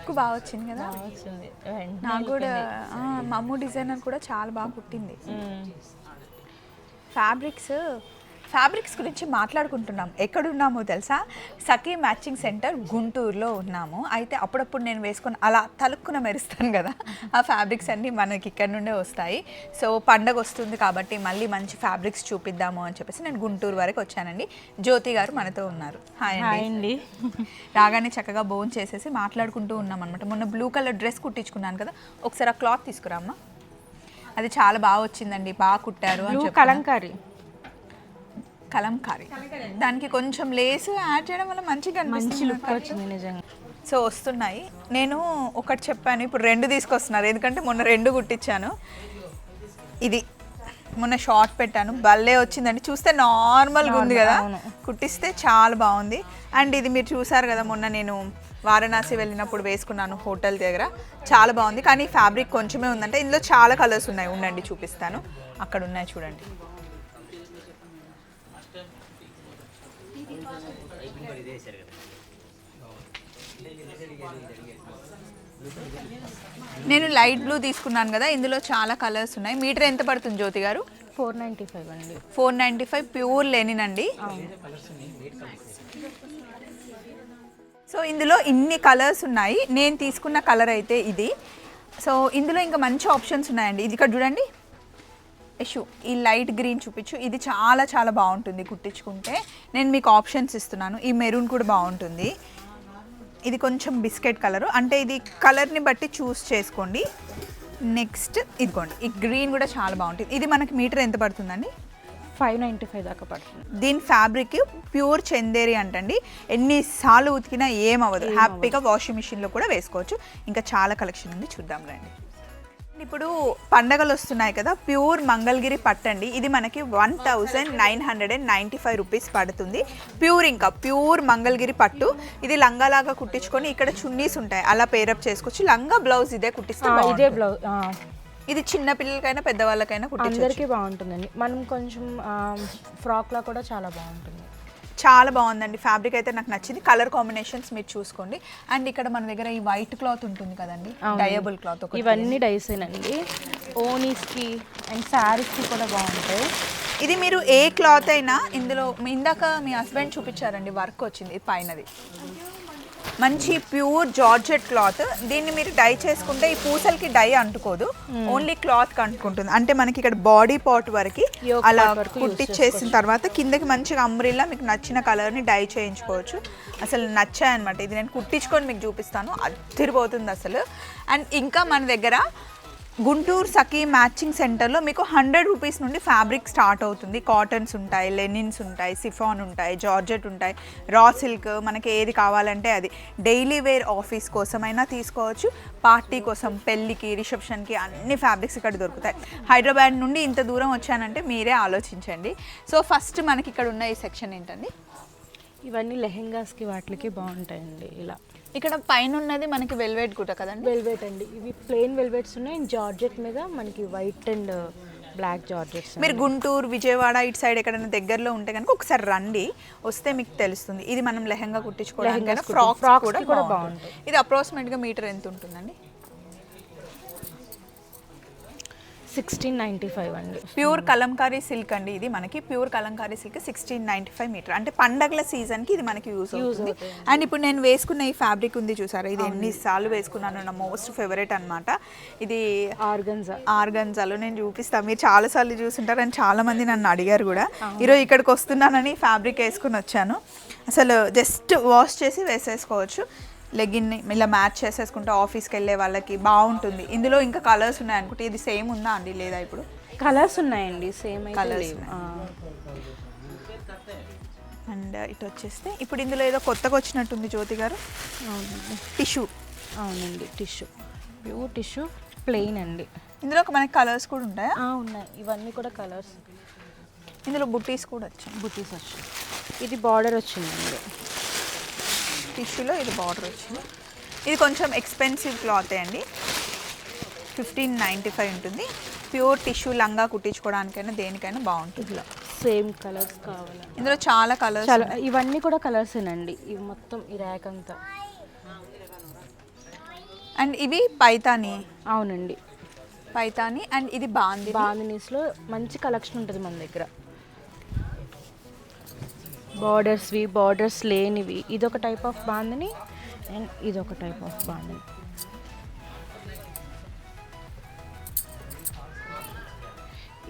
Look బాగా వచ్చింది కదా? వచ్చింది. నాకు కూడా మమ్ము డిజైనర్ కూడా చాలా బాగా కుట్టింది. ఫ్యాబ్రిక్స్ ఫ్యాబ్రిక్స్ గురించి మాట్లాడుకుంటున్నాం. ఎక్కడున్నామో తెలుసా? సఖీ మ్యాచింగ్ సెంటర్ గుంటూరులో ఉన్నాము. అయితే అప్పుడప్పుడు నేను వేసుకొని అలా తలుక్కున మెరుస్తాను కదా. ఆ ఫ్యాబ్రిక్స్ అన్నీ మనకి ఇక్కడ నుండే వస్తాయి. సో పండగ వస్తుంది కాబట్టి మళ్ళీ మంచి ఫ్యాబ్రిక్స్ చూపిద్దాము అని చెప్పేసి నేను గుంటూరు వరకు వచ్చానండి. జ్యోతి గారు మనతో ఉన్నారు. హాయ్ అండి. రాగానే చక్కగా బోన్ చేసేసి మాట్లాడుకుంటూ ఉన్నాం అనమాట మొన్న బ్లూ కలర్ డ్రెస్ కుట్టించుకున్నాను కదా. ఒకసారి ఆ క్లాత్ తీసుకురామ్మా. అది చాలా బాగా వచ్చిందండి. బాగా కుట్టారు అని బ్లూ చెప్పారు. కలంకారీ. కలంకారీ. దానికి కొంచెం లేస్ యాడ్ చేయడం వల్ల మంచిగా మంచి అనిపిస్తుంది నిజంగా. సో వస్తున్నాయి. నేను ఒకటి చెప్పాను ఇప్పుడు రెండు తీసుకొస్తున్నారు. ఎందుకంటే మొన్న రెండు కుట్టించాను. ఇది మొన్న షార్ట్ పెట్టాను. భలే వచ్చిందండి. చూస్తే నార్మల్గా ఉంది కదా. కుట్టిస్తే చాలా బాగుంది. అండ్ ఇది మీరు చూసారు కదా మొన్న నేను వారణాసి వెళ్ళినప్పుడు వేసుకున్నాను హోటల్ దగ్గర. చాలా బాగుంది. కానీ ఫ్యాబ్రిక్ కొంచెమే ఉందంటే ఇందులో చాలా కలర్స్ ఉన్నాయి. ఉండండి చూపిస్తాను. అక్కడ ఉన్నాయి చూడండి. నేను లైట్ బ్లూ తీసుకున్నాను కదా ఇందులో చాలా కలర్స్ ఉన్నాయి. మీటర్ ఎంత పడుతుంది Jyothi garu? Four ninety five అండి. Four ninety five pure linen అండి సో ఇందులో ఇన్ని కలర్స్ ఉన్నాయి. నేను తీసుకున్న కలర్ అయితే ఇది. సో ఇందులో ఇంకా మంచి ఆప్షన్స్ ఉన్నాయండి. ఇది ఇక్కడ చూడండి. యషు ఈ లైట్ గ్రీన్ చూపించు. ఇది చాలా చాలా బాగుంటుంది కుట్టించుకుంటే. నేను మీకు ఆప్షన్స్ ఇస్తున్నాను. ఈ మెరూన్ కూడా బాగుంటుంది. ఇది కొంచెం బిస్కెట్ కలర్. అంటే ఇది కలర్ని బట్టి చూస్ చేసుకోండి. నెక్స్ట్ ఇదిగోండి. ఈ గ్రీన్ కూడా చాలా బాగుంటుంది. ఇది మనకి మీటర్ ఎంత పడుతుందండి? ఫైవ్ నైంటీ ఫైవ్ దాకా పడుతుంది. దీని ఫ్యాబ్రిక్ ప్యూర్ చందేరి అంటండి. ఎన్నిసార్లు ఉతికినా ఏం అవ్వదు హ్యాపీగా వాషింగ్ మిషన్లో కూడా వేసుకోవచ్చు. ఇంకా చాలా కలెక్షన్ ఉంది. చూద్దాం రండి. ఇప్పుడు పండగలు వస్తున్నాయి కదా ప్యూర్ మంగళగిరి పట్టండి. ఇది మనకి one thousand nine hundred and ninety five rupees పడుతుంది. ప్యూర్ ఇంకా ప్యూర్ మంగళగిరి పట్టు. ఇది లంగాలాగా కుట్టించుకొని ఇక్కడ చున్నీస్ ఉంటాయి. అలా పేరప్ చేసుకోవచ్చు. లంగా బ్లౌజ్ ఇదే కుట్టిస్తే ఇదే. బ్లౌజ్ ఇది చిన్న పిల్లలకైనా పెద్దవాళ్ళకైనా కుట్టించవచ్చు అందరికీ బాగుంటుందండి. మనం కొంచెం ఫ్రాక్ లా కూడా చాలా బాగుంటుంది. చాలా బాగుందండి. ఫ్యాబ్రిక్ అయితే నాకు నచ్చింది. కలర్ కాంబినేషన్స్ మీరు చూసుకోండి. అండ్ ఇక్కడ మన దగ్గర ఈ వైట్ క్లాత్ ఉంటుంది కదండి. డయబుల్ క్లాత్ ఇవన్నీ డైసేనండి ఓనీస్కి అండ్ శారీస్కి కూడా బాగుంటాయి. ఇది మీరు ఏ క్లాత్ అయినా ఇందులో ఇందాక మీ హస్బెండ్ చూపించారండి వర్క్ వచ్చింది పైనది. మంచి ప్యూర్ జార్జెట్ క్లాత్. దీన్ని మీరు డై చేసుకుంటే ఈ పూసలకి డై అంటుకోదు. ఓన్లీ క్లాత్ అంటుకుంటుంది. అంటే మనకి ఇక్కడ బాడీ పార్ట్ వరకు అలా కుట్టిచ్చేసిన తర్వాత కిందకి మంచిగా అంబ్రిల్లా మీకు నచ్చిన కలర్ని డై చేయించుకోవచ్చు. అసలు నచ్చాయన్నమాట. ఇది నేను కుట్టించుకొని మీకు చూపిస్తాను. అదిరిపోతుంది అసలు. అండ్ ఇంకా మన దగ్గర గుంటూరు సఖీ మ్యాచింగ్ సెంటర్లో మీకు హండ్రెడ్ రూపీస్ నుండి ఫ్యాబ్రిక్ స్టార్ట్ అవుతుంది. కాటన్స్ ఉంటాయి లెనిన్స్ ఉంటాయి సిఫాన్ ఉంటాయి జార్జెట్ ఉంటాయి రా సిల్క్ మనకి ఏది కావాలంటే అది. డైలీ వేర్ ఆఫీస్ కోసమైనా తీసుకోవచ్చు. పార్టీ కోసం పెళ్ళికి రిసెప్షన్కి అన్ని ఫ్యాబ్రిక్స్ ఇక్కడ దొరుకుతాయి. హైదరాబాద్ నుండి ఇంత దూరం వచ్చానంటే మీరే ఆలోచించండి. సో ఫస్ట్ మనకి ఇక్కడ ఉన్న ఈ సెక్షన్ ఏంటండి? ఇవన్నీ లెహెంగాస్కి వాటికి బాగుంటాయండి ఇలా. ఇక్కడ పైన ఉన్నది మనకి వెల్వెట్ గుట్ట కదండి? వెల్వెట్ అండి. ఇవి ప్లెయిన్ వెల్వెట్స్ ఉన్నాయి. జార్జెట్ మీద మనకి వైట్ అండ్ బ్లాక్ జార్జెట్స్ మీరు గుంటూరు విజయవాడ ఇటు సైడ్ ఎక్కడైనా దగ్గరలో ఉంటే కనుక ఒకసారి రండి. వస్తే మీకు తెలుస్తుంది. ఇది మనం లెహంగా కుట్టించుకోవడానికి ఫ్రాక్స్ frocks కూడా బాగుంటుంది ఇది అప్రాక్సిమేట్గా మీటర్ ఎంత ఉంటుందండి? సిక్స్టీన్ నైంటీ ఫైవ్ అండి. ప్యూర్ కలంకారీ సిల్క్ అండి ఇది మనకి. Pure Kalamkari silk sixteen ninety five meter. అంటే పండగల సీజన్కి ఇది మనకి యూజ్ అవుతుంది. అండ్ ఇప్పుడు నేను వేసుకున్న ఈ ఫ్యాబ్రిక్ ఉంది చూసారా? ఇది ఎన్నిసార్లు వేసుకున్నాను నా మోస్ట్ ఫేవరెట్ అన్నమాట. ఇది ఆర్గన్జా. ఆర్గన్జాలో నేను చూపిస్తాను మీరు చాలాసార్లు చూసింటారు అని చాలా మంది నన్ను అడిగారు కూడా. ఈరోజు ఇక్కడికి వస్తున్నానని ఫ్యాబ్రిక్ వేసుకుని వచ్చాను. అసలు జస్ట్ వాష్ చేసి వేసేసుకోవచ్చు. లెగిన్ని ఇలా మ్యాచ్ చేసేసుకుంటే ఆఫీస్కి వెళ్ళే వాళ్ళకి బాగుంటుంది. ఇందులో ఇంకా కలర్స్ ఉన్నాయి అనుకుంటే ఇది సేమ్ ఉందా అండి? లేదా ఇప్పుడు? కలర్స్ ఉన్నాయండి సేమ్ ఆ. అండ్ ఇటు వచ్చేస్తే ఇప్పుడు ఇందులో ఏదో కొత్తగా వచ్చినట్టుంది జ్యోతి గారు. టిష్యూ అవునండి టిష్యూ ప్యూర్ టిష్యూ ప్లెయిన్ అండి. ఇందులో ఒక మనకి కలర్స్ కూడా ఉంటాయా? ఉన్నాయి. ఇవన్నీ కూడా కలర్స్ ఇందులో బుట్టీస్ కూడా వచ్చాయి. బుటీస్ వచ్చాయి. ఇది బార్డర్ వచ్చిందండి. టిష్యూలో ఇది బార్డర్ వచ్చింది. ఇది కొంచెం ఎక్స్పెన్సివ్ క్లాత్ అండి. ఫిఫ్టీన్ నైంటీ ఫైవ్ ఉంటుంది. ప్యూర్ టిష్యూ లంగా కుట్టించుకోవడానికైనా దేనికైనా బాగుంటుంది. ఇలా సేమ్ కలర్స్ కావాలి? ఇందులో చాలా కలర్స్ చాలా ఇవన్నీ కూడా కలర్సేనండి. ఇవి మొత్తం ఈ ర్యాక్ అంతా. అండ్ ఇవి పైతాని? అవునండి. పైతాని అండ్ ఇది బాంది బాందినీస్లో మంచి కలెక్షన్ ఉంటుంది మన దగ్గర. బార్డర్స్వి బార్డర్స్ లేనివి. ఇదొక టైప్ ఆఫ్ బాందిని అండ్ ఇదొక టైప్ ఆఫ్ బాందిని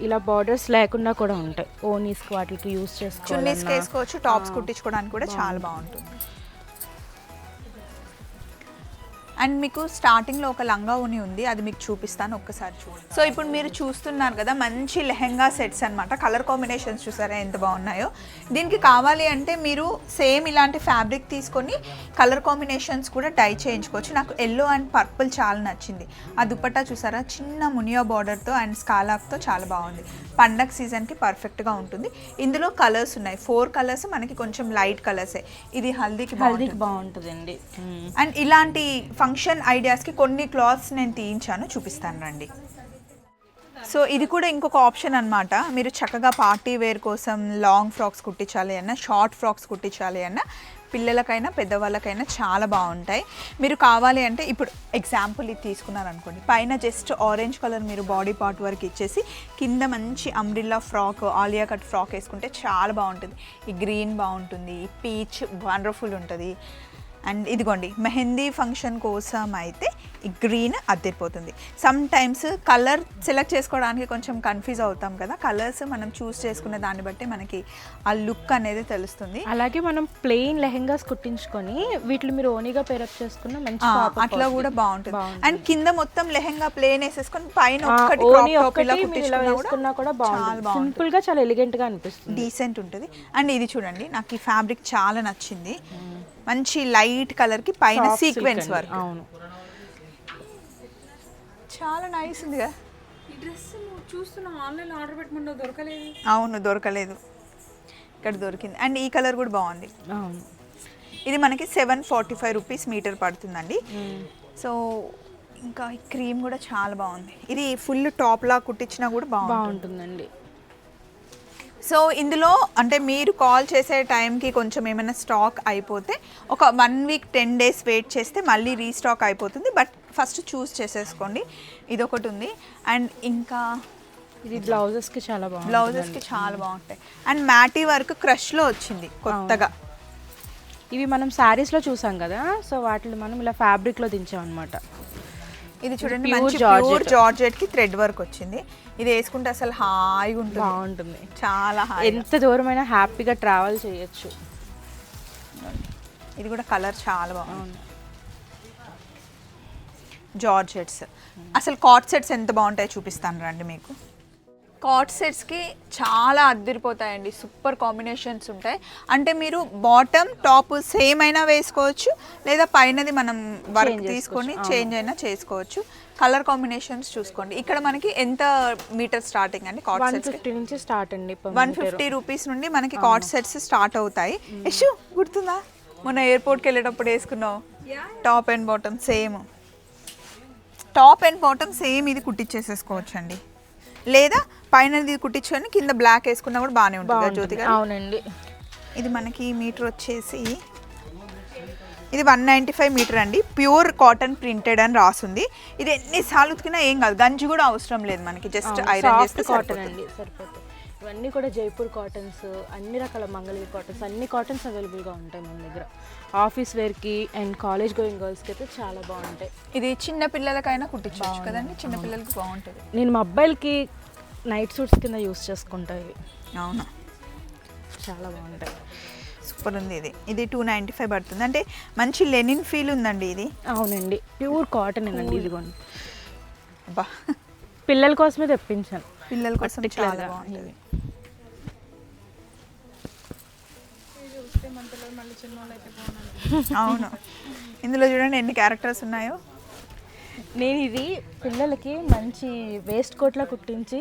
ఇలా బార్డర్స్ లేకుండా కూడా ఉంటాయి. ఓనీస్కి వాటికి యూస్ చేసుకోవాలి వేసుకోవచ్చు టాప్స్ కుట్టించుకోవడానికి కూడా చాలా బాగుంటుంది. అండ్ మీకు స్టార్టింగ్లో ఒక లంగా ఉని ఉంది. అది మీకు చూపిస్తాను. ఒక్కసారి చూడండి. సో ఇప్పుడు మీరు చూస్తున్నారు కదా మంచి లెహెంగా సెట్స్ అన్నమాట. కలర్ కాంబినేషన్స్ చూసారా ఎంత బాగున్నాయో. దీనికి కావాలి అంటే మీరు సేమ్ ఇలాంటి ఫ్యాబ్రిక్ తీసుకొని కలర్ కాంబినేషన్స్ కూడా డై చేయించుకోవచ్చు. నాకు ఎల్లో అండ్ పర్పుల్ చాలా నచ్చింది. ఆ దుపట్టా చూసారా చిన్న మునియా బార్డర్తో అండ్ స్కాలాప్తో చాలా బాగుంది. పండగ సీజన్కి పర్ఫెక్ట్గా ఉంటుంది. ఇందులో కలర్స్ ఉన్నాయి. ఫోర్ కలర్స్ మనకి కొంచెం లైట్ కలర్సే. ఇది హల్దీకి హల్దీకి బాగుంటుంది బాగుంటుందండి. అండ్ ఇలాంటి ఫంక్షన్ ఫంక్షన్ ఐడియాస్కి కొన్ని క్లాత్స్ నేను తీయించాను చూపిస్తాను రండి. సో ఇది కూడా ఇంకొక ఆప్షన్ అనమాట మీరు చక్కగా పార్టీ వేర్ కోసం లాంగ్ ఫ్రాక్స్ కుట్టించాలి అన్న షార్ట్ ఫ్రాక్స్ కుట్టించాలి అన్న పిల్లలకైనా పెద్దవాళ్ళకైనా చాలా బాగుంటాయి. మీరు కావాలి అంటే ఇప్పుడు ఎగ్జాంపుల్ ఇది తీసుకున్నారు అనుకోండి. పైన జస్ట్ ఆరెంజ్ కలర్ మీరు బాడీ పార్ట్ వరకు ఇచ్చేసి కింద మంచి umbrella frock Alia cut frock వేసుకుంటే చాలా బాగుంటుంది. ఈ గ్రీన్ బాగుంటుంది ఈ పీచ్ వండర్ఫుల్ ఉంటుంది. అండ్ ఇదిగోండి మెహందీ ఫంక్షన్ కోసం అయితే ఈ గ్రీన్ అద్దరిపోతుంది సమ్ టైమ్స్ కలర్ సెలెక్ట్ చేసుకోవడానికి కొంచెం కన్ఫ్యూజ్ అవుతాం కదా కలర్స్ మనం చూస్ చేసుకునే దాన్ని బట్టి మనకి ఆ లుక్ అనేది తెలుస్తుంది. అలాగే మనం ప్లెయిన్ లెహెంగాస్ కుట్టించుకొని వీటిని మీరు ఓనీగా పేరప్ చేసుకున్న మంచి అట్లా. కూడా బాగుంటుంది. అండ్ కింద మొత్తం లెహంగా ప్లేన్ వేసేసుకొని పైన సింపుల్గా చాలా ఎలిగెంట్గా అనిపిస్తుంది. డీసెంట్ ఉంటుంది. అండ్ ఇది చూడండి నాకు ఈ ఫ్యాబ్రిక్ చాలా నచ్చింది. మంచి లైట్ కలర్కి పైన సీక్వెన్స్. వర్క్ అవును. చాలా నైస్ ఉంది కదా ఈ డ్రెస్ నువ్వు చూస్తున్నావు ఆన్లైన్లో ఆర్డర్ పెట్టమంటావు దొరకలేదు. అవును దొరకలేదు. ఇక్కడ దొరికింది. అండ్ ఈ కలర్ కూడా బాగుంది. అవును. ఇది మనకి seven forty five rupees meter పడుతుందండి. సో ఇంకా ఈ క్రీమ్ కూడా చాలా బాగుంది. ఇది ఫుల్ టాప్ లా కుట్టించినా కూడా బాగుంది బాగుంటుందండి. సో ఇందులో అంటే మీరు కాల్ చేసే టైంకి కొంచెం ఏమైనా స్టాక్ అయిపోతే ఒక one week ten days wait చేస్తే మళ్ళీ రీస్టాక్ అయిపోతుంది. బట్ ఫస్ట్ చూస్ చేసేసుకోండి. ఇది ఒకటి ఉంది. అండ్ ఇంకా ఇది బ్లౌజెస్కి చాలా బాగుంటుంది బ్లౌజెస్కి చాలా బాగుంటాయి. అండ్ మ్యాటీ వర్క్ క్రష్లో వచ్చింది కొత్తగా. ఇవి మనం శారీస్లో చూసాం కదా. సో వాటిని మనం ఇలా ఫ్యాబ్రిక్లో దించాం అనమాట ఇది చూడండి మంచి georgette. ప్యూర్ జార్జెట్కి థ్రెడ్ వర్క్ వచ్చింది. ఇది వేసుకుంటే అసలు హాయిగా ఉంటుంది. బాగుంటుంది. చాలా హాయి ఎంత దూరమైనా హ్యాపీగా ట్రావెల్ చేయొచ్చు. ఇది కూడా కలర్ చాలా బాగుంది. జార్జెట్స్ అసలు కాట్ సెట్స్ ఎంత బాగుంటాయో చూపిస్తాను రండి మీకు. కాట్ సెట్స్కి చాలా అద్దరిపోతాయండి. సూపర్ కాంబినేషన్స్ ఉంటాయి. అంటే మీరు బాటమ్ టాప్ సేమ్ అయినా వేసుకోవచ్చు. లేదా పైనది మనం వర్క్ తీసుకొని చేంజ్ అయినా చేసుకోవచ్చు. కలర్ కాంబినేషన్స్ చూసుకోండి. ఇక్కడ మనకి ఎంత మీటర్ స్టార్టింగ్ అండి? కాట్ వన్ సెట్స్ ఫిఫ్టీ నుంచి స్టార్ట్ అండి వన్. ఫిఫ్టీ రూపీస్ నుండి మనకి కాట్ సెట్స్ స్టార్ట్ అవుతాయి. యశు గుర్తుందా? మొన్న ఎయిర్పోర్ట్కి వెళ్ళేటప్పుడు వేసుకున్నావు. Top and bottom same top and bottom same ఇది కుట్టించేసేసుకోవచ్చు అండి లేదా పైన ఇది కుట్టించుకొని కింద బ్లాక్ వేసుకున్నా కూడా బాగానే ఉంటుంది కదా జ్యోతి బాగుంటుంది గారు? అవునండి. ఇది మనకి మీటర్ వచ్చేసి ఇది వన్ నైంటీ ఫైవ్ మీటర్ అండి. ప్యూర్ కాటన్ ప్రింటెడ్ అని రాసుంది. ఇది ఎన్నిసార్లు ఉతికినా ఏం కాదు. గంజి కూడా అవసరం లేదు మనకి. జస్ట్ ఐరన్ చేస్తే కాటన్ సరిపోతుంది. అండి సరిపోతాయి ఇవన్నీ కూడా జైపూర్ కాటన్స్ అన్ని రకాల మంగళగిరి కాటన్స్ అన్ని కాటన్స్ అవైలబుల్గా ఉంటాయి మన దగ్గర. ఆఫీస్ వేర్కి అండ్ కాలేజ్ గోయింగ్ గర్ల్స్కి అయితే చాలా బాగుంటాయి. ఇది చిన్న పిల్లలకైనా కుట్టించవచ్చు కదండి. చిన్న పిల్లలకి బాగుంటుంది. నేను మా అబ్బాయిలకి నైట్ సూట్స్ కింద యూస్ చేసుకుంటా ఇవి. అవును? చాలా బాగుంటాయి. సూపర్ ఉంది ఇది. ఇది టూ నైంటీ ఫైవ్ పడుతుంది. అంటే మంచి లెనిన్ ఫీల్ ఉందండి ఇది. అవునండి. ప్యూర్ కాటన్ అండి ఇదిగోండి. అబ్బా. పిల్లల కోసమే తెప్పించాను. పిల్లల కోసం చాలా బాగుంటుంది. అవును. ఇందులో చూడండి ఎన్ని క్యారెక్టర్స్ ఉన్నాయో. నేను ఇది పిల్లలకి మంచి వేస్ట్ కోట్లా కుట్టించి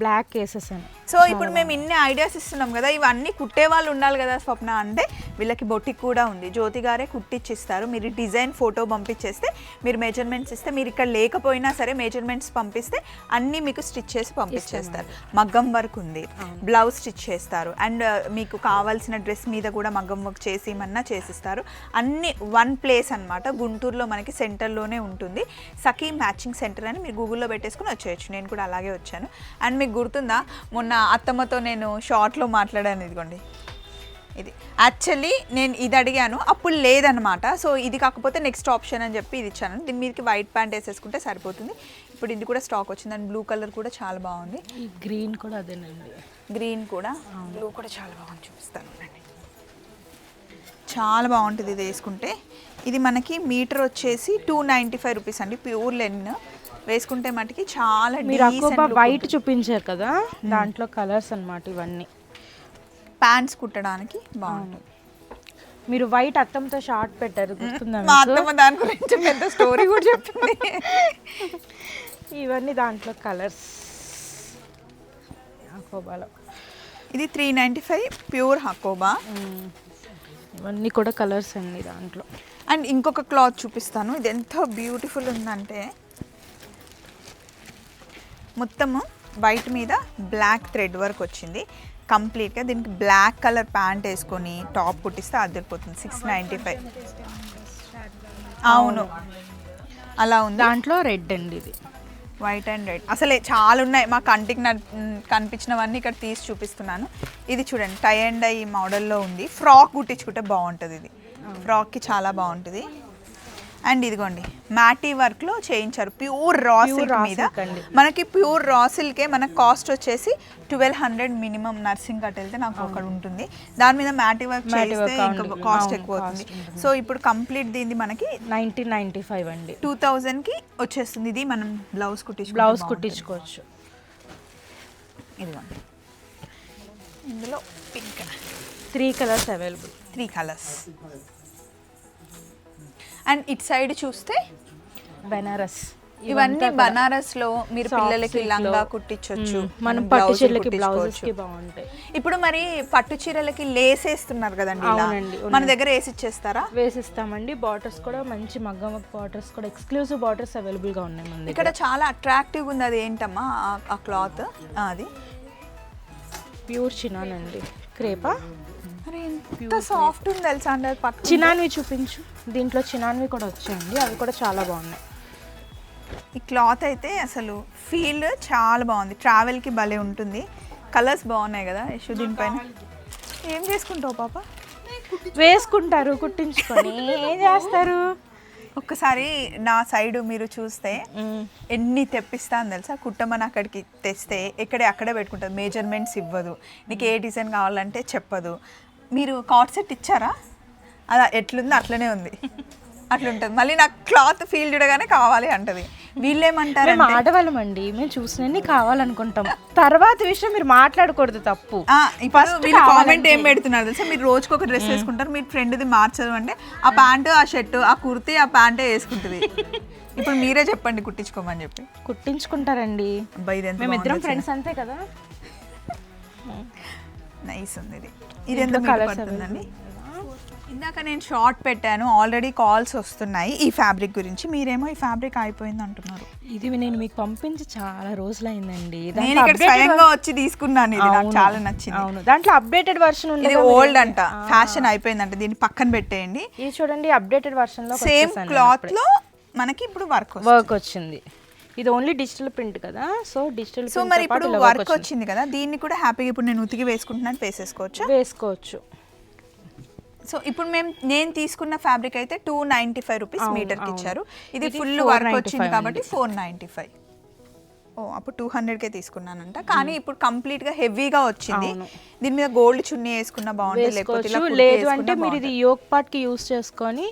బ్లాక్ వేసేసాను. సో ఇప్పుడు మేము ఇన్ని ఐడియాస్ ఇస్తున్నాం కదా ఇవన్నీ కుట్టే వాళ్ళు ఉండాలి కదా స్వప్న అంటే వీళ్ళకి బొటిక్ కూడా ఉంది. జ్యోతి గారే కుట్టిచ్చిస్తారు. మీరు డిజైన్ ఫోటో పంపించేస్తే మీరు మెజర్మెంట్స్ ఇస్తే మీరు ఇక్కడ లేకపోయినా సరే మెజర్మెంట్స్ పంపిస్తే అన్నీ మీకు స్టిచ్ చేసి పంపించేస్తారు. మగ్గం వర్క్ ఉంది. బ్లౌజ్ స్టిచ్ చేస్తారు. అండ్ మీకు కావాల్సిన డ్రెస్ మీద కూడా మగ్గం వర్క్ చేసి ఏమన్నా చేసిస్తారు. అన్ని వన్ ప్లేస్ అన్నమాట. గుంటూరులో మనకి సెంటర్లోనే ఉంటుంది. సఖీ మ్యాచింగ్ సెంటర్ అని మీరు గూగుల్లో పెట్టేసుకుని వచ్చేయచ్చు. నేను కూడా అలాగే వచ్చాను. అండ్ మీకు గుర్తుందా? మొన్న అత్తమ్మతో నేను షార్ట్లో మాట్లాడాను ఇదిగోండి. ఇది. యాక్చువల్లీ నేను ఇది అడిగాను అప్పుడు లేదనమాట సో ఇది కాకపోతే నెక్స్ట్ ఆప్షన్ అని చెప్పి ఇది ఇచ్చాను. దీని మీదకి వైట్ ప్యాంట్ వేసేసుకుంటే సరిపోతుంది. ఇప్పుడు ఇది కూడా స్టాక్ వచ్చింది. అండ్ బ్లూ కలర్ కూడా చాలా బాగుంది. గ్రీన్ కూడా అదేనండి. గ్రీన్ కూడా. బ్లూ కూడా చాలా బాగుంది. చూపిస్తాను. చాలా బాగుంటుంది ఇది వేసుకుంటే. ఇది మనకి మీటర్ వచ్చేసి టూ నైంటీ ఫైవ్ రూపీస్ అండి. ప్యూర్ లెన్ వేసుకుంటే మటుకి చాలా వైట్ చూపించారు కదా? దాంట్లో కలర్స్ అన్నమాట ఇవన్నీ. ప్యాంట్స్ కుట్టడానికి బాగుంటుంది. మీరు వైట్ అత్తంతో షార్ట్ పెట్టారు గుర్తుందా మా మీకు? అత్తమ్మ దాని గురించి పెద్ద స్టోరీ కూడా చెప్పింది. ఇవన్నీ దాంట్లో కలర్స్ అకోబాలో ఇది three ninety five pure Hakoba. ఇవన్నీ కూడా కలర్స్ అండి దాంట్లో. అండ్ ఇంకొక క్లాత్ చూపిస్తాను. ఇది ఎంత బ్యూటిఫుల్ ఉందంటే మొత్తము వైట్ మీద బ్లాక్ థ్రెడ్ వర్క్ వచ్చింది. కంప్లీట్గా దీనికి బ్లాక్ కలర్ ప్యాంట్ వేసుకొని టాప్ కుట్టిస్తే అదిరిపోతుంది సిక్స్ నైంటీ ఫైవ్ అవును. అలా ఉంది. దాంట్లో రెడ్ అండి ఇది. వైట్ అండ్ రెడ్ అసలే చాలా ఉన్నాయి. మా కంటికి కనిపించినవన్నీ ఇక్కడ తీసి చూపిస్తున్నాను. ఇది చూడండి టై అండ్ ఐ మోడల్లో ఉంది. ఫ్రాక్ కుట్టించుకుంటే బాగుంటుంది ఇది. ఫ్రాక్కి చాలా బాగుంటుంది. అండ్ ఇదిగోండి మ్యాటీ వర్క్లో చేయించారు. ప్యూర్ రా సిల్క్ మీద. మనకి ప్యూర్ రా సిల్కే మనకు కాస్ట్ వచ్చేసి twelve hundred minimum nursing cut వెళ్తే నాకు ఒకటి ఉంటుంది. దాని మీద మ్యాటీ వర్క్ చేస్తే ఇంకా కాస్ట్ ఎక్కువ అవుతుంది. సో ఇప్పుడు కంప్లీట్ దీన్ని మనకి నైన్టీన్ నైన్టీ ఫైవ్ అండి. టూ థౌజండ్కి వచ్చేస్తుంది. ఇది మనం బ్లౌజ్ కుట్టించుకుంటే బ్లౌజ్. కుట్టించుకోవచ్చు. ఇదిగోండి. ఇందులో pink. Three colours available. Three colours. And it side చూస్తే బెనారస్. ఇవన్నీ బనారస్లో మీరు పిల్లలకి. లంగా కుట్టించవచ్చు మనం పట్టు చీరలకి బ్లౌజెస్కి బాగుంటాయి. ఇప్పుడు మరి పట్టు చీరలకి లేస్ వేస్తున్నారు కదండి మన. దగ్గర వేసి ఇచ్చేస్తారా? వేసిస్తామండి. బార్డర్స్ కూడా మంచి మగ్గం బార్డర్స్ కూడా ఎక్స్క్లూజివ్ బార్డర్స్ అవైలబుల్గా ఉన్నాయి మన ఇక్కడ చాలా అట్రాక్టివ్ ఉంది అది ఏంటమ్మా? ఆ- క్లాత్ అది? ప్యూర్ చినాన్ అండి. క్రేపా? ఎంత సాఫ్ట్ ఉంది తెలుసా అండి అది పట్టు చినాన్వి చూపించు. దీంట్లో చినాన్వి కూడా వచ్చాయండి అవి కూడా చాలా బాగున్నాయి. ఈ క్లాత్ అయితే అసలు ఫీల్ చాలా బాగుంది. ట్రావెల్కి భలే ఉంటుంది. కలర్స్ బాగున్నాయి కదా యశు దీనిపైన. ఏం చేసుకుంటావు పాప? వేసుకుంటారు కుట్టించుకొని. ఏం చేస్తారు? ఒక్కసారి నా సైడ్ మీరు చూస్తే ఎన్ని తెప్పిస్తాను తెలుసా? కుట్టమని అక్కడికి తెస్తే ఎక్కడే అక్కడే పెట్టుకుంటుంది. మేజర్మెంట్స్ ఇవ్వదు. నీకు ఏ డిజైన్ కావాలంటే చెప్పదు. మీరు కార్డ్ సెట్ ఇచ్చారా? అలా ఎట్లుంది అట్లనే ఉంది. అట్లుంటుంది. మళ్ళీ నాకు క్లాత్ ఫీల్ చూడగానే కావాలి అంటది. వీళ్ళేమంటారు మేము ఆడవాళ్ళం అండి మేము చూసినన్ని కావాలనుకుంటాం. తర్వాత విషయం మీరు మాట్లాడకూడదు తప్పు. ఇప్పుడు వీళ్ళు కామెంట్ ఏం పెడుతున్నారు తెలుసా? మీరు రోజుకి ఒక డ్రెస్ వేసుకుంటారు. మీ ఫ్రెండ్ది మార్చదు అంటే ఆ ప్యాంటు ఆ షర్టు ఆ కుర్తీ ఆ ప్యాంటే వేసుకుంటుంది. ఇప్పుడు మీరే చెప్పండి కుట్టించుకోమని చెప్పి. కుట్టించుకుంటారండి. మేమిద్దరం ఫ్రెండ్స్ అంతే కదా. నైస్ ఉంది ఇది. ఇది ఎంత పడుతుందండి ఇందాక నేను షార్ట్ పెట్టాను. ఆల్రెడీ కాల్స్ వస్తున్నాయి ఈ ఫ్యాబ్రిక్ గురించి. మీరేమో ఈ ఫ్యాబ్రిక్ అయిపోయింది అంటున్నారు. ఇది నేను మీకు పంపించి చాలా రోజులైందండి. నేను ఇక్కడ స్వయంగా వచ్చి తీసుకున్నాను ఇది. నాకు చాలా నచ్చింది. అవును. దాంట్లో అప్డేటెడ్ వర్షన్ ఉంది ఇది ఓల్డ్ అంట. ఫ్యాషన్ అయిపోయిందంట. దీన్ని పక్కన పెట్టేయండి. ఇది చూడండి అప్డేటెడ్ వర్షన్లో సేమ్ క్లాత్లో మనకి ఇప్పుడు వర్క్ వర్క్ వచ్చింది. ఇది ఓన్లీ డిజిటల్ ప్రింట్ కదా. సో డిజిటల్ సో మరి ఇప్పుడు వర్క్ వచ్చింది కదా దీన్ని కూడా హ్యాపీగా ఇప్పుడు నేను ఉతికి వేసుకుంటున్నాను వేసేసుకోవచ్చు? వేసుకోవచ్చు. సో ఇప్పుడు మేము నేను తీసుకున్న ఫ్యాబ్రిక్ అయితే టూ నైంటీ ఫైవ్ రూపీస్ మీటర్కి ఇచ్చారు. ఇది ఫుల్ 495 వర్క్ వచ్చింది కాబట్టి ఫోర్ నైంటీ ఫైవ్ ఓ అప్పుడు టూ హండ్రెడ్కే తీసుకున్నానంట. కానీ ఇప్పుడు కంప్లీట్గా హెవీగా వచ్చింది. దీని మీద గోల్డ్ చున్నీ వేసుకున్న బాగుంటుంది లేకపోతే లేదు అంటే మీరు ఇది. యోక్ పార్ట్కి యూస్ చేసుకొని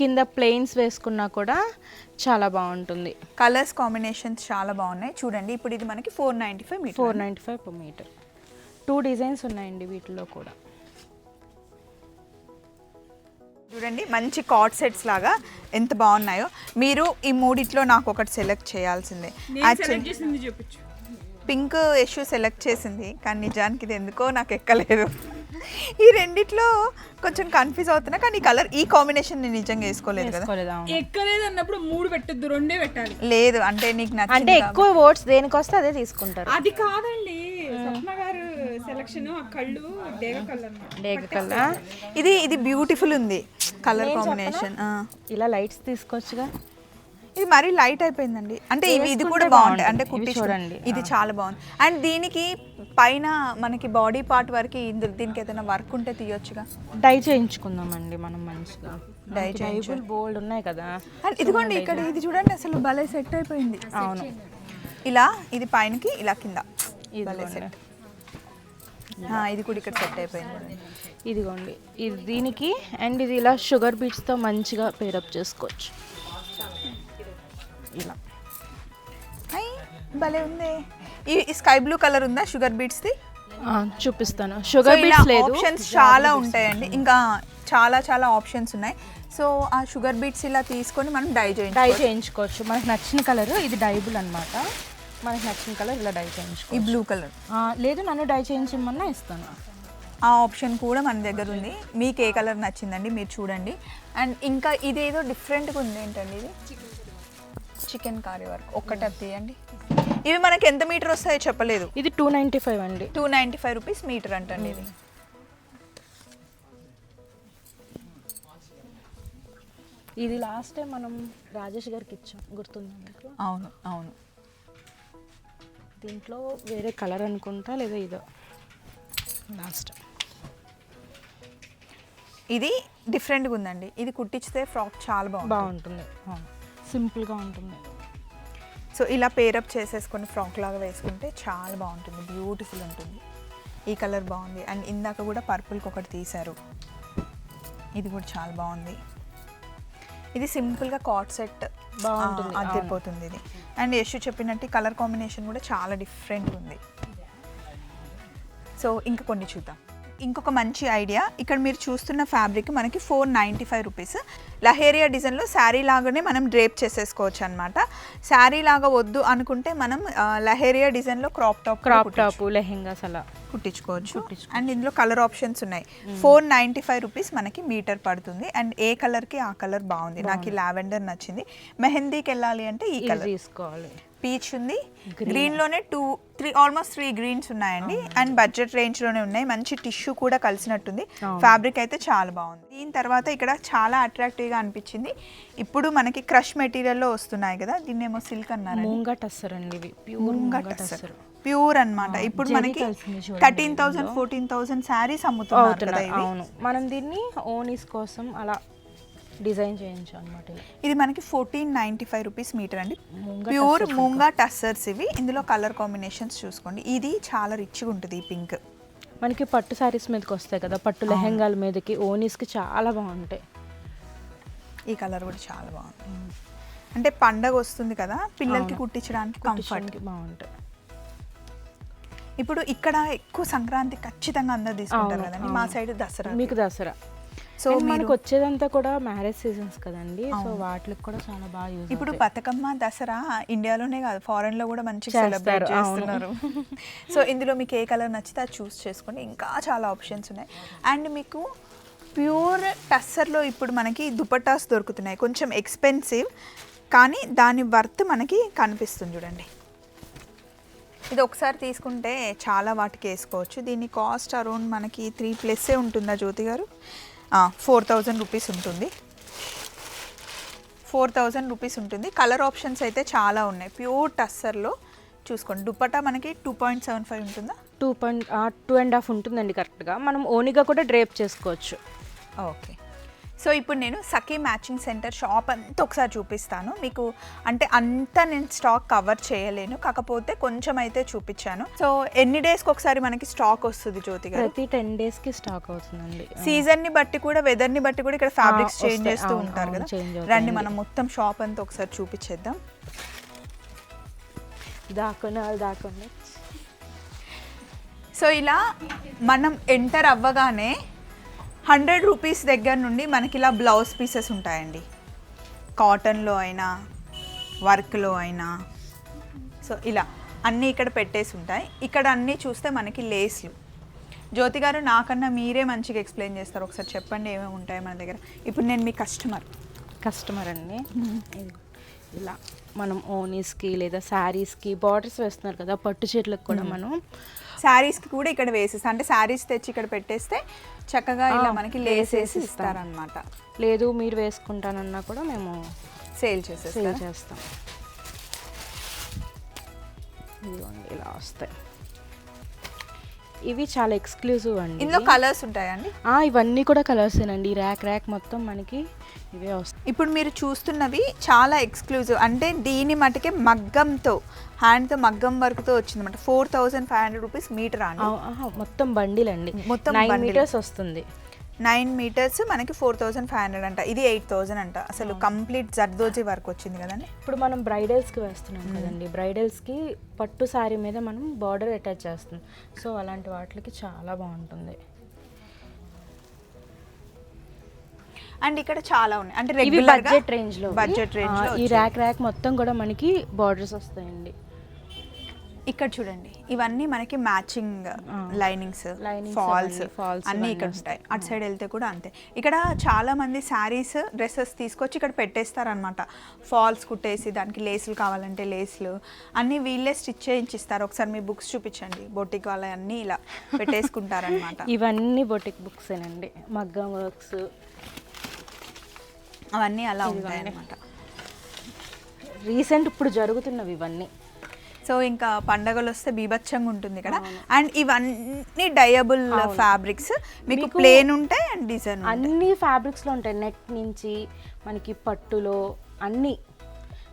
కింద ప్లెయిన్స్ వేసుకున్నా కూడా చాలా బాగుంటుంది. కలర్స్ కాంబినేషన్స్ చాలా బాగున్నాయి. చూడండి ఇప్పుడు ఇది మనకి four ninety five meter. Four ninety five meter. Two designs ఉన్నాయండి వీటిలో కూడా. చూడండి మంచి కార్డ్ సెట్స్ లాగా ఎంత బాగున్నాయో. మీరు ఈ మూడిట్లో నాకు ఒకటి సెలెక్ట్ చేయాల్సిందే. యాక్చువల్లీ పింక్ ఇష్యూ సెలెక్ట్ చేసింది కానీ నిజానికి ఇది ఎందుకో నాకు ఎక్కలేదు. ఈ రెండిట్లో కొంచెం కన్ఫ్యూజ్ అవుతున్నా కానీ ఈ కలర్ ఈ కాంబినేషన్ నేను నిజంగా వేసుకోలేదు కదా. ఎక్కలేదు అన్నప్పుడు మూడు పెట్టద్దు రెండే పెట్టాలి. లేదు అంటే నీకు అంటే నచ్చింది ఎక్కువ ఓట్స్ దేనికి వస్తే అదే తీసుకుంటారు. అది కాదండి స్వప్న గారు సెలక్షన్ ఆ కళ్ళు డేగ కళ్ళు డేగ కాబట్టి. ఇది ఇది బ్యూటిఫుల్ ఉంది. కలర్ కాంబినేషన్ ఇలా లైట్స్ తీసుకోవచ్చుగా ఇది మరీ లైట్ అయిపోయిందండి. అంటే ఇవి ఇది కూడా బాగుంటాయి. అంటే కుట్టించుకో- చూడండి. ఇది చాలా బాగుంది. అండ్ దీనికి పైన మనకి బాడీ పార్ట్ వరకు ఇందులో దీనికి ఏదైనా వర్క్ ఉంటే తీయొచ్చుగా? డై చేయించుకుందామండి మనం మంచిగా. డై డైబుల్ బోల్డ్ ఉన్నాయి కదా. అండ్ ఇదిగోండి ఇక్కడ ఇది చూడండి అసలు భలే సెట్ అయిపోయింది. అవును. ఇలా ఇది పైనకి ఇలా కింద. భలే. సెట్ ఇది కూడా ఇక్కడ సెట్ అయిపోయింది. ఇదిగోండి. ఇది దీనికి అండ్ ఇది ఇలా షుగర్ బీట్స్తో మంచిగా పేరప్ చేసుకోవచ్చు. ఇలా. భలే ఉంది. ఈ స్కై బ్లూ కలర్ ఉందా షుగర్ బీట్స్ది? చూపిస్తాను. షుగర్ బీట్స్ లేదు. ఆప్షన్స్ చాలా ఉంటాయండి. ఇంకా చాలా చాలా ఆప్షన్స్ ఉన్నాయి. సో ఆ షుగర్ బీట్స్ ఇలా తీసుకొని మనం డై డై చేయించుకోవచ్చు. మనకు నచ్చిన కలర్ ఇది డైబుల్ అన్నమాట. మనకు నచ్చిన కలర్ ఇలా డై ఈ చేయించుకోవచ్చు బ్లూ కలర్ లేదు నన్ను డై చేయించమన్నా ఇస్తాను. ఆ ఆప్షన్ కూడా మన దగ్గర ఉంది. మీకు ఏ కలర్ నచ్చిందండి మీరు చూడండి. అండ్ ఇంకా ఇదేదో డిఫరెంట్గా ఉంది ఏంటండి ఇది? చికెన్ కారీ వర్క్ ఒక్కటి తీయండి. ఇవి మనకి ఎంత మీటర్ వస్తాయో చెప్పలేదు. ఇది టూ నైంటీ ఫైవ్ అండి. Two ninety five rupees meter అంటండి ఇది. ఇది లాస్ట్ టైం మనం రాజేష్ గారికి ఇచ్చాం. గుర్తుందా అవును అవును. దీంట్లో వేరే కలర్ అనుకుంటా లేదా ఇదో? లాస్ట్ ఇది డిఫరెంట్గా ఉందండి. ఇది కుట్టించితే ఫ్రాక్ చాలా బాగుంది బాగుంటుంది. సింపుల్గా ఉంటుంది. సో ఇలా పేరప్ చేసేసుకొని ఫ్రాక్ లాగా వేసుకుంటే చాలా బాగుంటుంది. బ్యూటిఫుల్ ఉంటుంది. ఈ కలర్ బాగుంది. అండ్ ఇందాక కూడా పర్పుల్కి ఒకటి తీశారు. ఇది కూడా చాలా బాగుంది. ఇది సింపుల్గా కాట్ సెట్. బాగుంటుంది, అద్దెపోతుంది ఇది. అండ్ యశు చెప్పినట్టు కలర్ కాంబినేషన్ కూడా చాలా డిఫరెంట్ ఉంది. సో ఇంకా కొన్ని చూద్దాం. ఇంకొక మంచి ఐడియా ఇక్కడ మీరు చూస్తున్న ఫ్యాబ్రిక్ మనకి four ninety five rupees. Leheriya డిజైన్లో శారీ లాగానే మనం డ్రేప్ చేసేసుకోవచ్చు అనమాట శారీ లాగా వద్దు అనుకుంటే మనం లహేరియా డిజైన్లో crop top crop top lehengas అలా. కుట్టించుకోవచ్చు. అండ్ ఇందులో కలర్ ఆప్షన్స్ ఉన్నాయి. ఫోర్ నైంటీ ఫైవ్ రూపీస్ మనకి మీటర్ పడుతుంది. అండ్ ఏ కలర్కి ఆ కలర్ బాగుంది? నాకు ఈ లావెండర్ నచ్చింది. మెహందీకి వెళ్ళాలి అంటే ఈ కలర్. తీసుకోవాలి. పీచ్ ఉంది. గ్రీన్లోనే two three almost three greens ఉన్నాయండి. అండ్ బడ్జెట్ రేంజ్లోనే ఉన్నాయి. మంచి టిష్యూ కూడా కలిసినట్టుంది. ఫ్యాబ్రిక్ అయితే చాలా బాగుంది. దీని తర్వాత ఇక్కడ చాలా అట్రాక్టివ్గా అనిపించింది. ఇప్పుడు మనకి క్రష్ మెటీరియల్లో వస్తున్నాయి కదా. దీన్ని ఏమో సిల్క్ అన్నారు మూంగా టస్సర్ అండి ఇవి. ప్యూర్ మూంగా టస్సర్ ప్యూర్ అన్నమాట. ఇప్పుడు మనకి thirteen thousand fourteen thousand saris అమ్ముతున్నారు కదా అవును. మనం దీన్ని ఓనీస్ కోసం అలా డిజైన్ చేయించాం అనమాట ఇది. మనకి fourteen ninety five rupees meter అండి. ప్యూర్ మూంగా టస్సర్స్ ఇవి. ఇందులో కలర్ కాంబినేషన్స్ చూసుకోండి. ఇది చాలా రిచ్గా ఉంటుంది ఈ పింక్. మనకి పట్టు శారీస్ మీదకి వస్తాయి కదా పట్టు లెహెంగాల మీదకి ఓనీస్కి చాలా బాగుంటాయి. ఈ కలర్ కూడా చాలా బాగుంది. అంటే పండగ వస్తుంది కదా పిల్లలకి కుట్టించడానికి కంఫర్ట్ బాగుంటాయి. ఇప్పుడు ఇక్కడ ఎక్కువ సంక్రాంతి ఖచ్చితంగా అందరు తీసుకుంటారు కదండి. మా సైడ్ దసరా. మీకు దసరా. సో మనకి వచ్చేదంతా కూడా మ్యారేజ్ సీజన్స్ కదండి. సో వాటికి కూడా చాలా బాగా యూజ్ ఇప్పుడు బతుకమ్మ దసరా ఇండియాలోనే కాదు ఫారెన్లో కూడా మంచిగా సెలబ్రేట్. చేస్తున్నారు. సో ఇందులో మీకు ఏ కలర్ నచ్చితే అది చూస్ చేసుకోండి. ఇంకా చాలా ఆప్షన్స్ ఉన్నాయి. అండ్ మీకు ప్యూర్ టస్సర్లో ఇప్పుడు మనకి దుపట్టాస్ దొరుకుతున్నాయి. కొంచెం ఎక్స్పెన్సివ్ కానీ దాని వర్త్ మనకి కనిపిస్తుంది చూడండి. ఇది ఒకసారి తీసుకుంటే చాలా వాటికి వేసుకోవచ్చు. దీని కాస్ట్ అరౌండ్ మనకి త్రీ ప్లస్సే ఉంటుందా Jyothi garu? Four thousand rupees ఉంటుంది. ఫోర్ థౌజండ్ రూపీస్ ఉంటుంది. కలర్ ఆప్షన్స్ అయితే చాలా ఉన్నాయి. ప్యూర్ టస్సర్లో చూసుకోండి. దుపట్టా మనకి టూ పాయింట్ సెవెన్ ఫైవ్ ఉంటుందా? Two point two and half ఉంటుందండి కరెక్ట్గా. మనం ఓనిగా కూడా డ్రేప్ చేసుకోవచ్చు. ఓకే. సో ఇప్పుడు నేను సఖీ మ్యాచింగ్ సెంటర్ షాప్ అంతా ఒకసారి చూపిస్తాను. మీకు అంటే అంతా నేను స్టాక్ కవర్ చేయలేను. కాకపోతే కొంచెం అయితే చూపించాను. సో ఎన్ని డేస్కి ఒకసారి మనకి స్టాక్ వస్తుంది జ్యోతి గారు? ప్రతి టెన్ డేస్కి స్టాక్ అవుతుందండి. సీజన్ని బట్టి కూడా వెదర్ని బట్టి కూడా ఇక్కడ ఫ్యాబ్రిక్స్ చేంజ్. చేస్తూ ఉంటారు కదా. రండి. మనం మొత్తం షాప్ అంతా ఒకసారి చూపించేద్దాం. దాక్కుని సో ఇలా మనం ఎంటర్ అవ్వగానే హండ్రెడ్ రూపీస్ దగ్గర నుండి మనకి ఇలా బ్లౌజ్ పీసెస్ ఉంటాయండి. కాటన్లో అయినా వర్క్లో అయినా. సో ఇలా అన్నీ ఇక్కడ పెట్టేసి ఉంటాయి. ఇక్కడ అన్నీ చూస్తే మనకి లేస్లు. జ్యోతి గారు నాకన్నా మీరే మంచిగా ఎక్స్ప్లెయిన్ చేస్తారు. ఒకసారి చెప్పండి ఏమేమి ఉంటాయి మన దగ్గర. ఇప్పుడు నేను మీ కస్టమర్. కస్టమర్ అండి. ఇలా మనం ఓనీస్కి లేదా శారీస్కి బార్డర్స్ వేస్తున్నారు కదా పట్టు చీరలకు కూడా మనం. శారీస్కి కూడా ఇక్కడ వేసేసి అంటే శారీస్ తెచ్చి ఇక్కడ పెట్టేస్తే చక్కగా ఇలా మనకి లేస్ వేసి ఇస్తారనమాట లేదు మీరు వేసుకుంటానన్నా కూడా మేము సేల్ సేల్ చేసేస్తారు చేస్తాం. ఇలా వస్తాయి. ఇవి చాలా ఎక్స్క్లూజివ్ అండి. ఇందులో కలర్స్ ఉంటాయండి? ఆ, ఇవన్నీ కూడా కలర్సేనండి ఈ ర్యాక్ ర్యాక్ మొత్తం మనకి ఇవే వస్తాయి. ఇప్పుడు మీరు చూస్తున్నవి చాలా ఎక్స్క్లూజివ్ అంటే దీని మటుకే మగ్గంతో హ్యాండ్తో మగ్గం వర్క్తో వచ్చిందన్నమాట. Four thousand five hundred rupees meter అండి. మొత్తం బండిల్ అండి మొత్తం నైన్. మీటర్స్ వస్తుంది. నైన్ మీటర్స్ మనకి ఫోర్ థౌజండ్ ఫైవ్ హండ్రెడ్ అంట. ఇది ఎయిట్ థౌజండ్ అంట. అసలు కంప్లీట్ జర్దోజీ వర్క్ వచ్చింది కదండి. ఇప్పుడు మనం బ్రైడల్స్కి వేస్తున్నాం కదండి. బ్రైడల్స్కి పట్టు శారీ మీద మనం బార్డర్ అటాచ్ చేస్తాం సో అలాంటి వాటికి చాలా బాగుంటుంది. అండ్ ఇక్కడ చాలా ఉన్నాయి. అంటే బడ్జెట్ రేంజ్లో. బడ్జెట్ రేంజ్ ఈ ర్యాక్ ర్యాక్ మొత్తం కూడా మనకి బార్డర్స్ వస్తాయండి. ఇక్కడ చూడండి ఇవన్నీ మనకి మ్యాచింగ్ లైనింగ్స్ ఫాల్స్ అన్నీ ఇక్కడ ఉంటాయి. అటు సైడ్ వెళ్తే కూడా అంతే. ఇక్కడ చాలా మంది శారీస్ డ్రెస్సెస్ తీసుకొచ్చి ఇక్కడ పెట్టేస్తారనమాట ఫాల్స్ కుట్టేసి దానికి లేసులు కావాలంటే లేసులు అన్నీ వీళ్ళే స్టిచ్ చేయించి ఇస్తారు ఒకసారి మీ బుక్స్ చూపించండి. బొటిక్ వాళ్ళ అన్నీ ఇలా పెట్టేసుకుంటారనమాట ఇవన్నీ బొటిక్ బుక్స్ ఏనండి. మగ్గం వర్క్స్ అవన్నీ అలా ఉంటాయి అనమాట రీసెంట్ ఇప్పుడు జరుగుతున్నవి ఇవన్నీ. సో ఇంకా పండగలు వస్తే బీభత్సంగా ఉంటుంది ఇక్కడ అండ్ ఇవన్నీ డయబుల్ ఫ్యాబ్రిక్స్. మీకు ప్లేన్ ఉంటాయి అండ్ డిజైన్ అన్ని ఫ్యాబ్రిక్స్లో ఉంటాయి. నెట్ నుంచి మనకి పట్టులో అన్ని.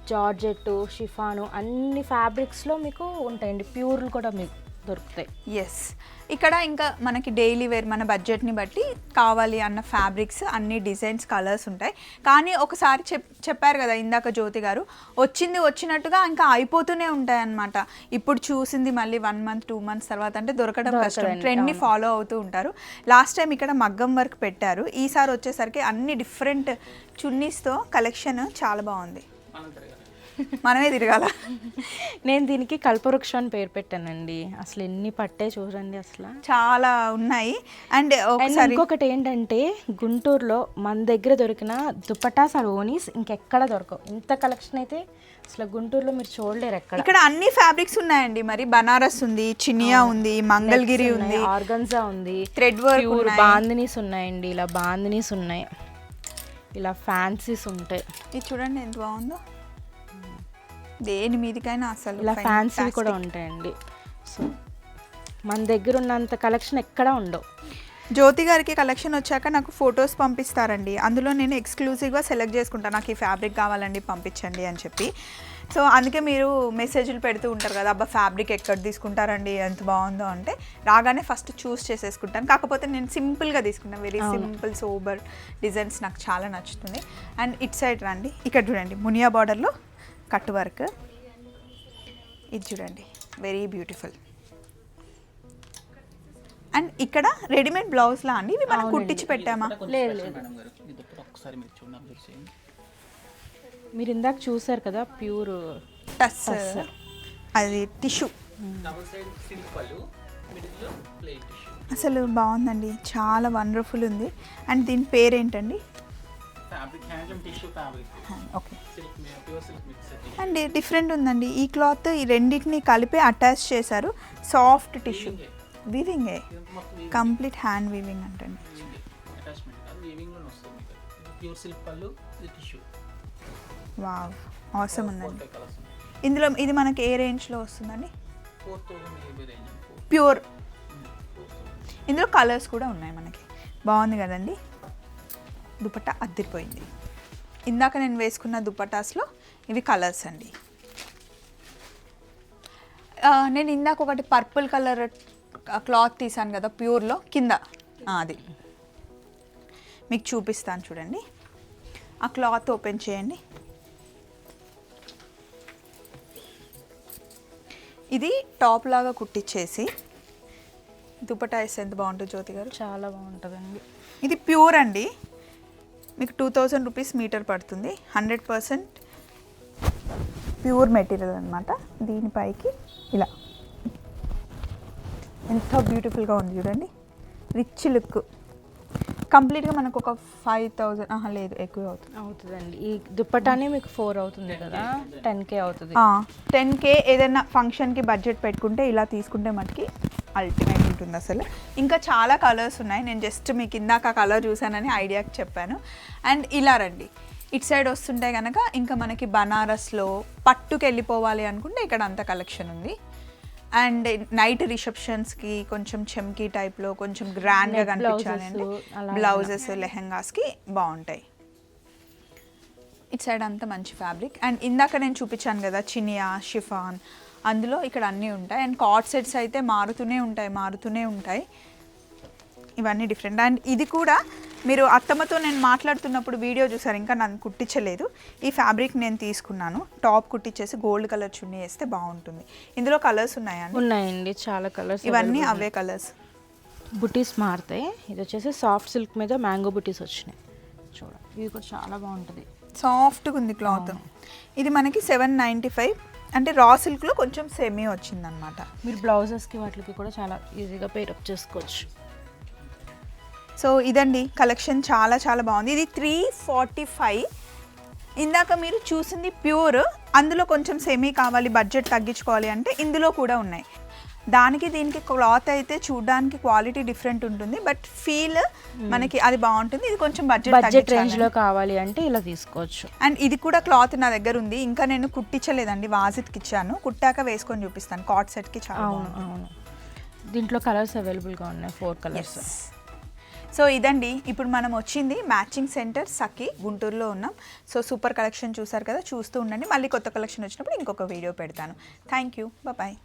జార్జెట్ షిఫాను అన్ని ఫ్యాబ్రిక్స్లో మీకు ఉంటాయండి. ప్యూర్లు కూడా మీకు. దొరుకుతాయి. ఎస్ ఇక్కడ ఇంకా మనకి డైలీ వేర్ మన బడ్జెట్ని బట్టి కావాలి అన్న ఫ్యాబ్రిక్స్ అన్ని డిజైన్స్ కలర్స్ ఉంటాయి. కానీ ఒకసారి చెప్ చెప్పారు కదా ఇందాక జ్యోతి గారు వచ్చింది వచ్చినట్టుగా ఇంకా అయిపోతూనే ఉంటాయి అన్నమాట ఇప్పుడు చూసింది మళ్ళీ వన్ మంత్ టూ మంత్స్ తర్వాత అంటే దొరకడం కష్టం. ట్రెండ్ని ఫాలో అవుతూ ఉంటారు. లాస్ట్ టైం ఇక్కడ మగ్గం వర్క్ పెట్టారు. ఈసారి వచ్చేసరికి అన్ని డిఫరెంట్ చున్నీస్తో కలెక్షన్ చాలా బాగుంది. మనమే తిరగాల. నేను దీనికి కల్పవృక్షం అని పేరు పెట్టానండి. అసలు ఎన్ని పట్టే చూడండి అసలు. చాలా ఉన్నాయి. అండ్ అండ్ ఇంకొకటి ఏంటంటే గుంటూరులో మన దగ్గర దొరికిన దుపటాస్ ఆర్ ఓనీస్ ఇంకెక్కడ దొరకవు. ఇంత కలెక్షన్ అయితే అసలు గుంటూరులో మీరు చూడలేరు ఎక్కడ. ఇక్కడ అన్ని ఫ్యాబ్రిక్స్ ఉన్నాయండి. మరి బనారస్ ఉంది చినియా ఉంది మంగళగిరి ఉంది ఆర్గన్జా ఉంది థ్రెడ్ వర్క్ బాందినీస్ ఉన్నాయండి. ఇలా బాందినీస్ ఉన్నాయి. ఇలా ఫ్యాన్సీస్ ఉంటాయి. ఇది చూడండి ఎంత బాగుందో. దేని మీదకైనా అసలు ఇలా. ఫ్యాన్సీ కూడా ఉంటాయండి. సో మన దగ్గర ఉన్నంత కలెక్షన్ ఎక్కడా ఉండవు. జ్యోతి గారికి కలెక్షన్ వచ్చాక నాకు ఫొటోస్ పంపిస్తారండి. అందులో నేను ఎక్స్క్లూజివ్గా సెలెక్ట్ చేసుకుంటాను నాకు ఈ ఫ్యాబ్రిక్ కావాలండి పంపించండి అని చెప్పి. సో అందుకే మీరు మెసేజ్లు పెడుతూ ఉంటారు కదా అబ్బా ఫ్యాబ్రిక్ ఎక్కడ తీసుకుంటారండి? ఎంత బాగుందో అంటే రాగానే ఫస్ట్ చూస్ చేసేసుకుంటాను. కాకపోతే నేను సింపుల్గా తీసుకుంటాను. వెరీ సింపుల్ సోబర్ డిజైన్స్ నాకు చాలా నచ్చుతుంది అండ్ ఇట్ సైడ్ రండి. ఇక్కడ చూడండి. మునియా బార్డర్లో కట్ వర్క్. ఇది చూడండి. వెరీ బ్యూటిఫుల్ అండ్ ఇక్కడ రెడీమేడ్ బ్లౌజ్లా అండి? ఇవి మనం కుట్టించి పెట్టామా? లేదు మీరు ఇందాక చూసారు కదా ప్యూర్ టస్ అది టిష్యూ డబుల్ సైడ్ సిల్క్ పళ్ళు మిడిల్లో ప్లేట్ టిష్యూ అసలు బాగుందండి. చాలా వండర్ఫుల్ ఉంది. అండ్ దీని పేరేంటండి? ఓకే. అండ్ డిఫరెంట్ ఉందండి. ఈ క్లాత్ ఈ రెండింటిని కలిపి అటాచ్ చేశారు. Soft tissue వీవింగే complete hand weaving tissue wow అవసరం ఉందండి. ఇందులో ఇది మనకి ఏ రేంజ్లో వస్తుందండి? ప్యూర్ ఇందులో కలర్స్ కూడా ఉన్నాయి మనకి. బాగుంది కదండి? దుపట్టా అద్దరిపోయింది. ఇందాక నేను వేసుకున్న దుపట్టాస్లో ఇవి కలర్స్ అండి. నేను ఇందాక ఒకటి పర్పుల్ కలర్ క్లాత్ తీసాను కదా ప్యూర్లో కింద. అది. మీకు చూపిస్తాను చూడండి. ఆ క్లాత్ ఓపెన్ చేయండి. ఇది టాప్ లాగా కుట్టించేసి దుపట్టా వేస్తే ఎంత బాగుంటుంది జ్యోతి గారు? చాలా బాగుంటుందండి. ఇది ప్యూర్ అండి. మీకు టూ థౌజండ్ రూపీస్ మీటర్ పడుతుంది. హండ్రెడ్ పర్సెంట్ ప్యూర్ మెటీరియల్ అనమాట దీనిపైకి ఇలా. ఎంత బ్యూటిఫుల్గా ఉంది చూడండి. Rich look. కంప్లీట్గా మనకు ఒక ఫైవ్ థౌజండ్ ఆహా లేదు ఎక్కువ అవుతుంది. అవుతుందండి. ఈ దుప్పటానే మీకు ఫోర్ అవుతుంది కదా? టెన్ కే అవుతుంది. టెన్ కే ఏదైనా ఫంక్షన్కి బడ్జెట్ పెట్టుకుంటే ఇలా తీసుకుంటే మటుకి అల్టిమేట్ ఉంటుంది అసలు. ఇంకా చాలా కలర్స్ ఉన్నాయి. నేను జస్ట్ మీకు ఇందాక కలర్ చూసానని ఐడియాకి చెప్పాను. అండ్ ఇలా రండి. ఇటు సైడ్ వస్తుంటే కనుక ఇంకా మనకి బనారస్లో పట్టుకు వెళ్ళిపోవాలి అనుకుంటే ఇక్కడ అంత కలెక్షన్ ఉంది. అండ్ నైట్ రిసెప్షన్స్కి కొంచెం చెమ్కీ టైప్లో కొంచెం గ్రాండ్గా Net కనిపించాలి అంటే blouses అలా బ్లౌజెస్ లెహెంగాస్కి బాగుంటాయి. ఇటు సైడ్ అంతా మంచి ఫ్యాబ్రిక్. అండ్ ఇందాక నేను చూపించాను కదా చినియా షిఫాన్ అందులో ఇక్కడ అన్నీ ఉంటాయి. అండ్ కార్డ్ సెట్స్ అయితే మారుతూనే ఉంటాయి మారుతూనే ఉంటాయి. ఇవన్నీ డిఫరెంట్ అండ్ ఇది కూడా మీరు అత్తమ్మతో నేను మాట్లాడుతున్నప్పుడు వీడియో చూసారు. ఇంకా నన్ను కుట్టించలేదు. ఈ ఫ్యాబ్రిక్ నేను తీసుకున్నాను. టాప్ కుట్టించేసి గోల్డ్ కలర్ చున్నీ వేస్తే బాగుంటుంది. ఇందులో కలర్స్ ఉన్నాయండి ఉన్నాయండి. చాలా కలర్స్ ఇవన్నీ అవే కలర్స్ బుటీస్ మారుతాయి. ఇది వచ్చేసి సాఫ్ట్ సిల్క్ మీద మ్యాంగో బుటీస్ వచ్చినాయి. చూడండి. ఇవి కూడా చాలా బాగుంటుంది. సాఫ్ట్గా ఉంది క్లాత్ ఇది మనకి సెవెన్ నైంటీ ఫైవ్ అంటే రా సిల్క్లో కొంచెం సెమీ వచ్చిందనమాట మీరు బ్లౌజెస్కి వాటికి కూడా చాలా ఈజీగా పేరప్ చేసుకోవచ్చు. సో ఇదండి కలెక్షన్ చాలా చాలా బాగుంది. ఇది త్రీ ఫార్టీ ఫైవ్ ఇందాక మీరు చూసింది ప్యూర్ అందులో కొంచెం సెమీ కావాలి బడ్జెట్ తగ్గించుకోవాలి అంటే ఇందులో కూడా ఉన్నాయి. దానికి దీనికి క్లాత్ అయితే చూడడానికి క్వాలిటీ డిఫరెంట్ ఉంటుంది బట్ ఫీల్ మనకి అది బాగుంటుంది. ఇది కొంచెం బడ్జెట్ బడ్జెట్ రేంజ్లో కావాలి అంటే ఇలా తీసుకోవచ్చు. అండ్ ఇది కూడా క్లాత్ నా దగ్గర ఉంది. ఇంకా నేను కుట్టించలేదండి వాజిత్కి ఇచ్చాను. కుట్టాక వేసుకొని చూపిస్తాను. కాట్ సెట్కి చాలా అవును అవును. దీంట్లో కలర్స్ అవైలబుల్గా ఉన్నాయి ఫోర్ కలర్స్ సో ఇదండి ఇప్పుడు మనం వచ్చింది మ్యాచింగ్ సెంటర్ సఖి గుంటూరులో ఉన్నాం. సో సూపర్ కలెక్షన్ చూసారు కదా చూస్తూ ఉండండి. మళ్ళీ కొత్త కలెక్షన్ వచ్చినప్పుడు ఇంకొక వీడియో పెడతాను. Thank you. బాయ్